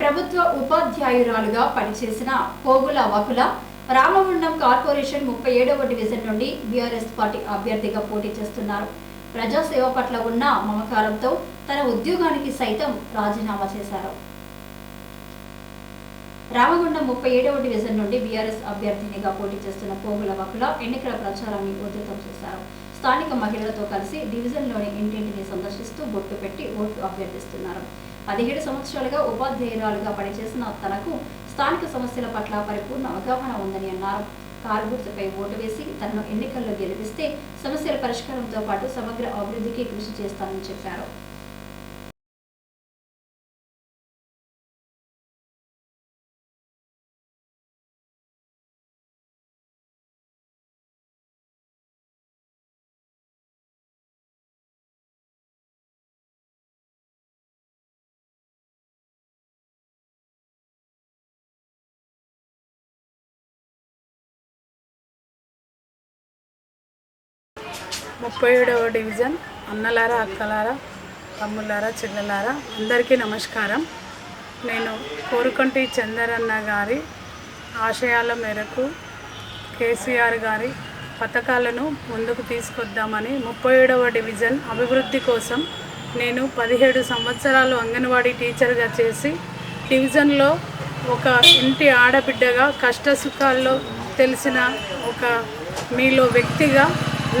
ప్రభుత్వ ఉపాధ్యాయురాలుగా పనిచేసిన పోగుల వకుల రామగుండం కార్పొరేషన్ ముప్పై ఏడవ డివిజన్ నుండి బీఆర్ఎస్ పార్టీ అభ్యర్థిగా పోటీ చేస్తున్నారు. ప్రజాసేవ పట్ల ఉన్న మమకారంతో తన ఉద్యోగానికి సైతం రాజీనామా చేశారు. రామగుండం ముప్పై ఏడవ డివిజన్ నుండి బీఆర్ఎస్ అభ్యర్థినిగా పోటీ చేస్తున్న పోగుల వకుల ఎన్నికల ప్రచారాన్ని ఉధృతం చేశారు. స్థానిక మహిళలతో కలిసి డివిజన్లోని ఇంటింటిని సందర్శిస్తూ బొట్టు పెట్టి ఓట్లు అభ్యర్థిస్తున్నారు. పదిహేడు సంవత్సరాలుగా ఉపాధ్యాయురాలుగా పనిచేసిన తనకు స్థానిక సమస్యల పట్ల పరిపూర్ణ అవగాహన ఉందని అన్నారు. కారు గుర్తుపై ఓటు వేసి తనను ఎన్నికల్లో గెలిపిస్తే సమస్యల పరిష్కారంతో పాటు సమగ్ర అభివృద్ధికి కృషి చేస్తానని చెప్పారు. ముప్పై ఏడవ డివిజన్ అన్నలారా అక్కలారా తమ్ములారా చెల్లెలారా అందరికీ నమస్కారం. నేను కోరుకొంటి చందరన్న గారి ఆశయాల మేరకు కేసీఆర్ గారి పథకాలను ముందుకు తీసుకొద్దామని ముప్పై ఏడవ డివిజన్ అభివృద్ధి కోసం నేను పదిహేడు సంవత్సరాలు అంగన్వాడీ టీచర్గా చేసి డివిజన్లో ఒక ఇంటి ఆడబిడ్డగా కష్ట సుఖాల్లో తెలిసిన ఒక మీలో వ్యక్తిగా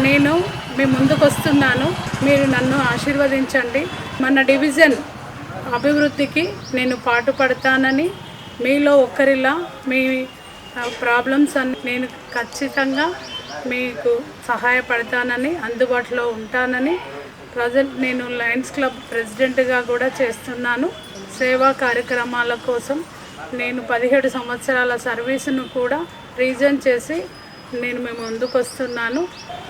నేను మీ ముందుకు వస్తున్నాను మీరు నన్ను ఆశీర్వదించండి. మన డివిజన్ అభివృద్ధికి నేను పాటుపడతానని మీలో ఒక్కరిలా మీ ప్రాబ్లమ్స్ అన్ని నేను ఖచ్చితంగా మీకు సహాయపడతానని అందుబాటులో ఉంటానని ప్రజెంట్ నేను లయన్స్ క్లబ్ ప్రెసిడెంట్గా కూడా చేస్తున్నాను. సేవా కార్యక్రమాల కోసం నేను పదిహేడు సంవత్సరాల సర్వీసును కూడా రీజన్ చేసి నేను మేము ముందుకు వస్తున్నాను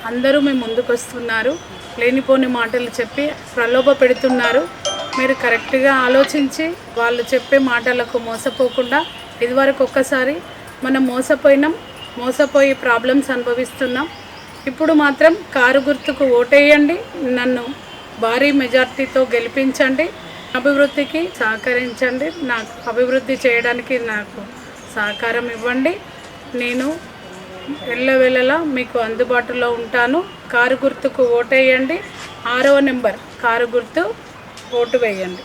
అందరూ మేము ముందుకు వస్తున్నారు లేనిపోని మాటలు చెప్పి ప్రలోభ పెడుతున్నారు. మీరు కరెక్ట్గా ఆలోచించి వాళ్ళు చెప్పే మాటలకు మోసపోకుండా ఇదివరకు ఒక్కసారి మనం మోసపోయినాం. మోసపోయి ప్రాబ్లమ్స్ అనుభవిస్తున్నాం. ఇప్పుడు మాత్రం కారు గుర్తుకు ఓటేయండి. నన్ను భారీ మెజార్టీతో గెలిపించండి. అభివృద్ధికి సహకరించండి. నాకు అభివృద్ధి చేయడానికి నాకు సహకారం ఇవ్వండి. నేను ఎల్లవెల్లలా మీకు అందుబాటులో ఉంటాను. కారు గుర్తుకు ఓటేయండి. ఆరవ నెంబర్ కారు గుర్తు ఓటు వేయండి.